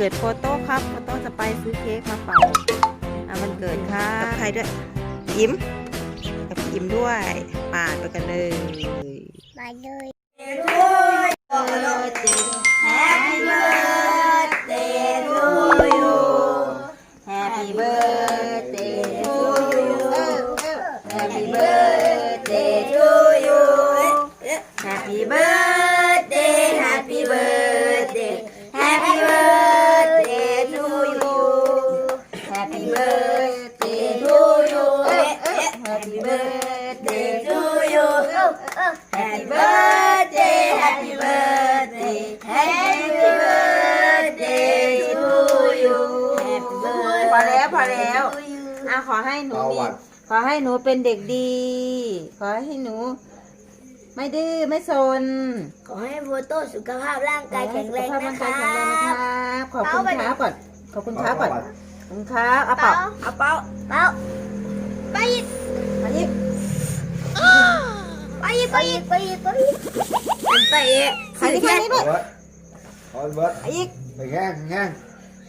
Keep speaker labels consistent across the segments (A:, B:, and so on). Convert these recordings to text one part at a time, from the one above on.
A: กิดโฟโต้ครับโฟโต้จะไปซื้อเค้กมาเป่าอะวันเกิดครับกับใครด้วยยิ้มกับยิ้มด้วยปาดไปกันเลย
B: มาเลย
A: Happy birthday to you Happy birthday to you Happy birthday to you Happy birthday Happy birthday birthday to you Happy birthday to you Happy birthday Happy birthday Happy birthday to you พอแล้วพอแล้วอะขอให้หนู
C: เอา
A: มี
C: ว่ะ
A: ขอให้หนูเป็นเด็กดี ขอให้หนู ไม่ดื้อไม่ซน
B: ขอให้โฟโต้สุขภาพร่างกายแข็งแรง
A: สุขภาพ
B: นะ
A: ร่าง
B: ค
A: กาย
B: รั
A: แข็งแรงนะค
B: บ
A: รับ ขอบคุณครับก่อน ขอบคุณครับก่อนขอบ คุณครับเอาเปล่าเอาเปล่า
B: เป้าไปอีก
A: มายิบ
B: ไปอีกไปอีกไปอีกไปอีก
A: เป็นไปเอะใครที่แค่นี้ด้วย
C: เอาเบิร์ด
A: ไอ้อีก
C: ไปแง่งแง่ง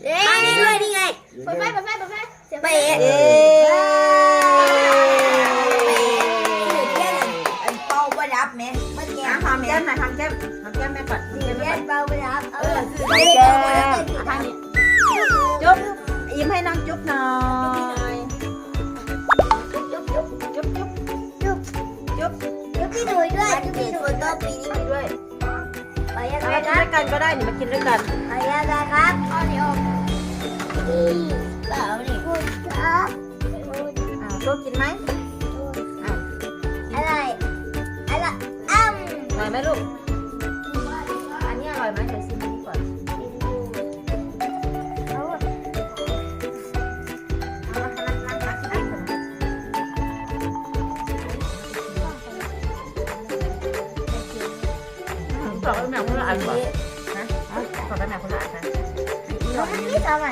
B: เอ้ยนี่ด้วยนี่ไง
C: ไปไปไป
B: ไปเอ๊ะ
A: เอ๊
B: อั บ
A: จุ๊บ
B: พี่หนุ่ยด้วยจุ๊บพี่หนุ่ยก็ปีนี้
A: ไปด้วย
B: ไปยัง
A: เอา
B: ไง
A: มากิน
B: ครับ
A: ด้วยกันก็ได้นี่มากินด้วยกัน
B: ไปยังไงครับอ๋อนี่ออกนี่เปล่านี่ครับ
A: อ้าวโต๊ะกินไหมอ้าว
B: อะไรอะไรอ้ำ
A: อร่อยไหมลูก อันนี้อร่อยไหมเดี๋ยวชิม อันนี้นะกดด้านไหนคนละอันนะ
B: เราไม่ได้ทำอะ
A: ไร